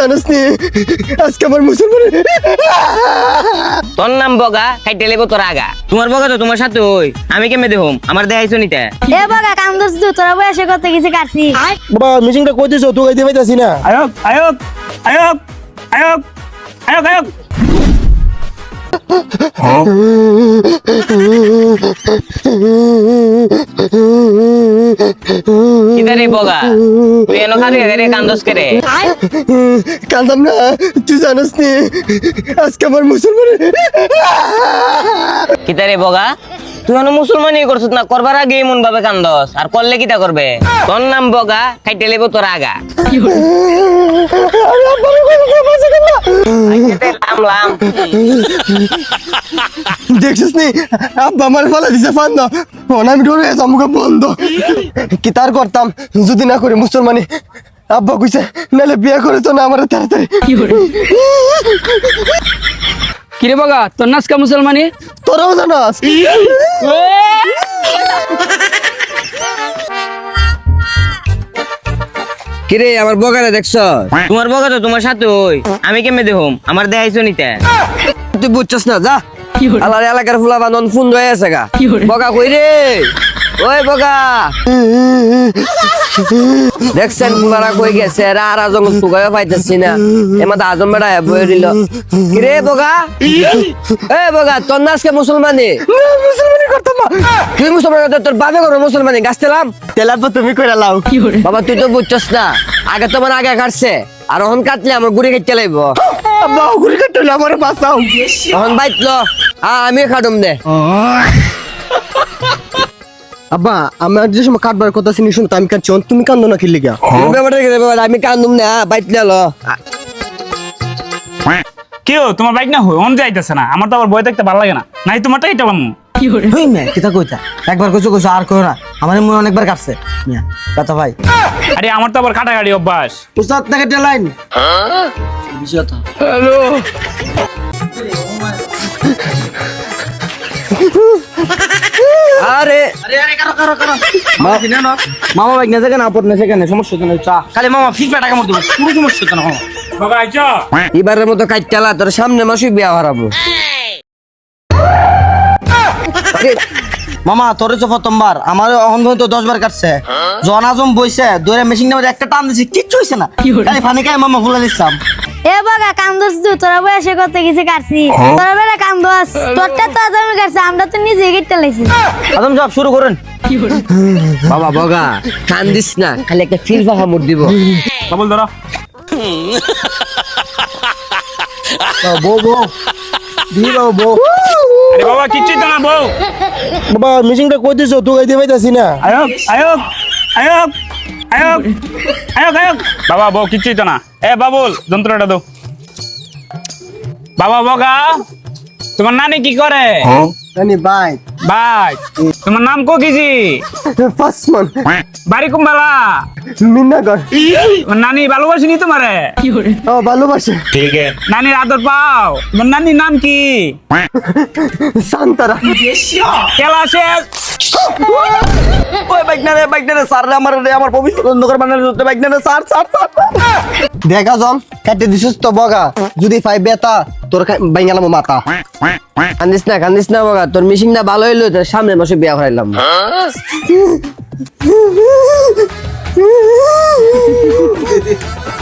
জানিস নি? আজকে আমার মুসলমান তোর নাম বগা খাইতে লেবো তোর আগা। তোমার বগা তো তোমার সাথে ওই আমি কেমনে দেহম? আমার দেখাইছো নিতে এ বগা কাম দোস দু তোরা বয়সে কত কিছু কাটছি? বাবা মিটিংটা কই দিছো তুই গাইতে পাইতাছি না। আয়ক আয়ক আয়ক আয়ক আয়ক আয়ক। আয়োগ কিদারে বগা? তুই এনো খালি রে কান্দস করে? কান্দাম না তুই জানিস নি আজকে আমার মুসলমান কিতারে বগা তুই এনো মুসলমানই করছিস না করবার আগে এমন ভাবে কান্দস আর করলে কিটা করবে? তোর নাম বগা খাইতে লেবো তোর আগা। লাম দেখছিস নি? আব্বা আমার ফেলা দিছে ফান না আমি ডরে গেছি আমাকে বন্ধ। কি তার করতাম? যদি না করে মুসলমানি। আব্বা কইছে নাহলে বিয়ে করে তো না আমার তাড়াতাড়ি। কিরে বাগা তোর নাচকা মুসলমানি? তোরাও জানাস? কিরে আমার বগারে দেখছ তোমার বগা তো তোমার সাথে ওই। আমি কেমনে দেহম আমার দেখাইছো নিতে। তুই বুঝছস না যা। আলার এলাকার ফুলা বানন ফোন রয়ে আছে গা। বগা কই রে? ওই বগা দেখছেন ফুলারা কই গেছে? এরা আর আজম সুগায় পাইতেছি না। এমাদ আজম বেড়া বই দিল কিরে বগা এ বগা তোর নাচকে মুসলমানি? মুসলমানি করতাম না। তুই মুসলমান তোর বাপে করো মুসলমানি? গাছ তেলাম? তেলা তুমি কইরা লাও। বাবা তুই তো বুঝছস না। আগে তো আমার আগে কাটছে আর এখন কাটলে আমার গুড়ি খেতে লাইব আব্বা ঘুরে কাটলো আমার বাঁচাও। এখন বাইতল। আমি খাটুম দে। আব্বা আমার যে সময় কাটবার কথা শুনি শুনতো আমি কাটছি তুমি কান্দো না খেললি গা? আমি কান্দুম না বাইতলে লো। কেউ তোমার বাইক না হই অন যাইতেছে না? আমার তো আবার বই দেখতে ভালো লাগে না। নাই তোমারটা এটা পামু হই মে কিতা কইতা? একবার কইছো কইছো আর কইও না। আমার মনে অনেকবার কাটছে। মিয়া কথা ভাই। আরে আমার তো আবার কাটাকাটি অভ্যাস। উস্তাদ থেকে টেলাইন আরে। মামা বাইক না যেখানে আপদ না সেখানে সমস্যা চা। খালি মামা ফিফা টাকা মতো পুরো সমস্যা তো না মামা। বাবা আইছো? এবারের মতো কাইটালা তোর সামনে মাসে বিয়া হারাবো। মামা তোরে তো প্রথমবার। আমার অহন তো দশ বার কাটছে জন আজম বইছে দৌড়ে মেশিন নামে একটা টান দিছে কিচ্ছু হইছে না। খালি ফানি খাই মামা ফুলা দিচ্ছাম। এ বাবা কাম দোস দু তোরা বয়সে কত কিছু কাটছি? তোরা বেলা কাম দোস তোরটা তো আদমি কাটছে আমরা তো নিজে কেটে লাইছি। আদম সব শুরু করেন। বাবা বগা কান্দিস না খালি একটা ফিল ফাঁকা মুড দিব। বাবুল ধরো। বউ বউ। দি বাবা বউ। আরে বাবা কিচ্ছুই তো না বউ। বাবা মিটিংটা কই দিছো? তুই গাইতে পাইতাছি না। আয়োগ আয়োগ আয়োগ আয়োগ আয়োগ আয়োগ বাবা বউ কিচ্ছুই তো না এ বাবুল যন্ত্রটা দাও বাবা বগা তোমার নানি কি করে জানি বাই ভাই তোমার নাম কো কিজি পাঁচমান বাড়ি কুম্বালা মিন্নাগর তোমার নানি ভালোবাসিনি তোমারে ও ভালোবাসে নানির আদর পাও তোমার নানির নাম কি শান্তারা কেলা শেষ ওই বাইক না রে বাইক না রে স্যার রে আমার রে আমার ভবিষ্যৎ অন্ধকার দেখা জম কাটে দিছিস তো বগা। যদি ফাই বেতা তোর বাইঙ্গালাম মাথা। কান্দিস না কান্দিস না বগা তোর মিশিং না ভালো হইল তোর সামনে মাসে বিয়া করাইলাম।